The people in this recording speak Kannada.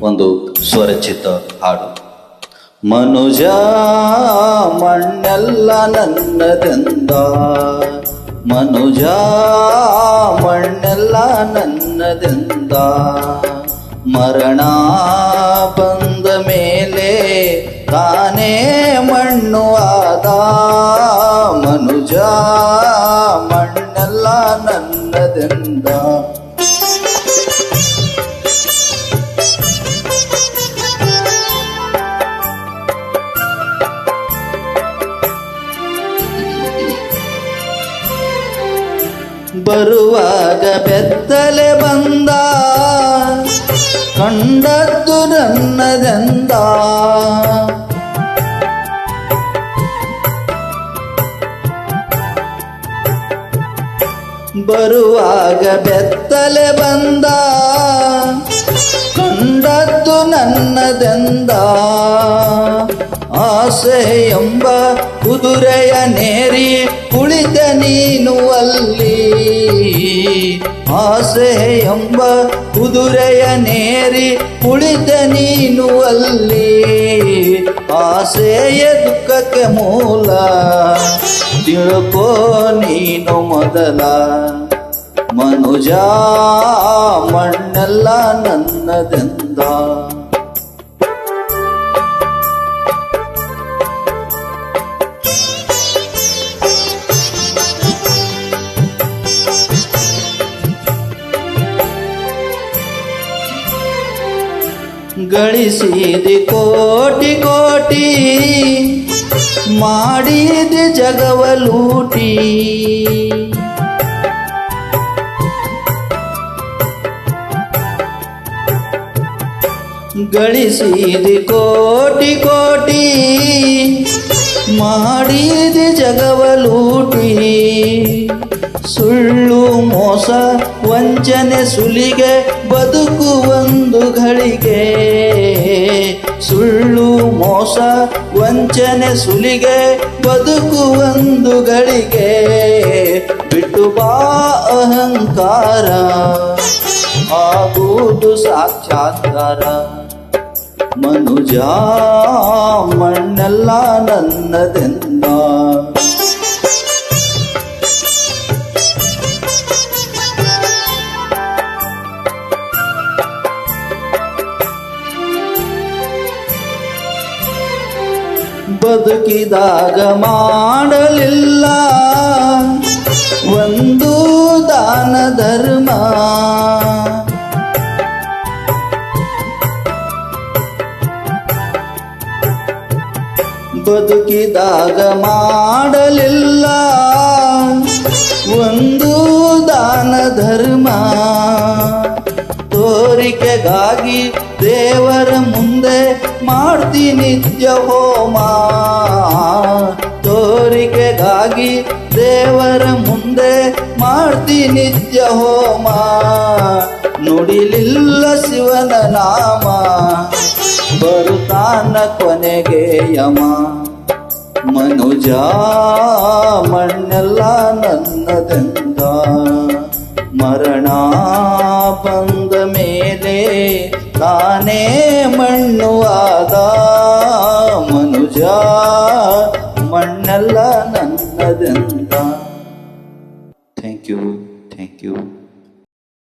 ಒಂದು ಸ್ವರಚಿತ ಹಾಡು. ಮನುಜ ಮಣ್ಣೆಲ್ಲ ನನ್ನದೆಂದ. ಮನುಜ ಮಣ್ಣೆಲ್ಲ ನನ್ನದೆಂದ. ಮರಣ ಬಂದ ಮೇಲೆ ತಾನೇ ಮಣ್ಣು ಆದ. ಮನುಜ ಮಣ್ಣೆಲ್ಲ ನನ್ನದೆಂದ. ಬರುವಾಗ ಬೆತ್ತಲೆ ಬಂದ. ಕಂಡದ್ದು ನನ್ನದೆಂದ. ಬರುವಾಗ ಬೆತ್ತಲೆ ಬಂದ. ಕಂಡದ್ದು ನನ್ನದೆಂದ. ಆಸೆ ಎಂಬ ಕುದುರೆಯ ನೇರಿ ಕುಳಿತ ನೀನು ಅಲ್ಲಿ. ಆಸೆ ಎಂಬ ಕುದುರೆಯ ನೇರಿ ಕುಳಿತ ನೀನು ಅಲ್ಲಿ. ಆಸೆಯ ದುಃಖಕ್ಕೆ ಮೂಲ ತಿಳ್ಕೋ ನೀನು ಮೊದಲ. ಮನುಜ ಮಣ್ಣೆಲ್ಲ ನನ್ನದೆಂದ. ಗಳಿಸಿದಿ ಕೋಟಿ ಕೋಟಿ, ಮಾಡಿದೆ ಜಗವ ಲೂಟಿ. ಗಳಿಸಿದೆ ಕೋಟಿ ಕೋಟಿ, ಮಾಡಿದೆ ಜಗವ ಲೂಟಿ. ಸುಳ್ಳು ಮೋಸ, ವಂಚನೆ, ಸುಲಿಗೆ ಬದುಕು ಘಳಿಗೆ ಸುಳ್ಳು ಮೋಸ, ವಂಚನೆ ಸುಲಿಗೆ, ಬದುಕು ಒಂದು ಗಳಿಗೆ ಬಿಟ್ಟು ಬಾ ಅಹಂಕಾರ. ಆಗುವುದು ಸಾಕ್ಷಾತ್ಕಾರ ಮನುಜ ಮಣ್ಣೆಲ್ಲ ನನ್ನದೆಂದ. ಬದುಕಿದಾಗ ಮಾಡಲಿಲ್ಲ. ಒಂದು ದಾನ ಧರ್ಮ. ಬದುಕಿದಾಗ ಮಾಡಲಿಲ್ಲ. ಒಂದು ದಾನ ಧರ್ಮ. ತೋರಿಕೆಗಾಗಿ ದೇವರ ಮುಂದೆ ಮಾಡ್ತೀನಿ ನಿತ್ಯ ಹೋಮ. ತೋರಿಕೆಗಾಗಿ ದೇವರ ಮುಂದೆ ಮಾಡ್ತೀನಿ ನಿತ್ಯ ಹೋಮ. ನುಡಿಲಿಲ್ಲ ಶಿವನ ನಾಮ. ಬರುತ್ತಾನ ಕೊನೆಗೆ ಯಮ. ಮನುಜ ಮಣ್ಣೆಲ್ಲ ನನ್ನದೆಂದ. ಮರಣ ಬಂದ ತಾನೇ ಮಣ್ಣು ಆದ ಮನುಜ ಮಣ್ಣಲ್ಲ ನನ್ನದೆಂದ ಥ್ಯಾಂಕ್ ಯು ಥ್ಯಾಂಕ್ ಯು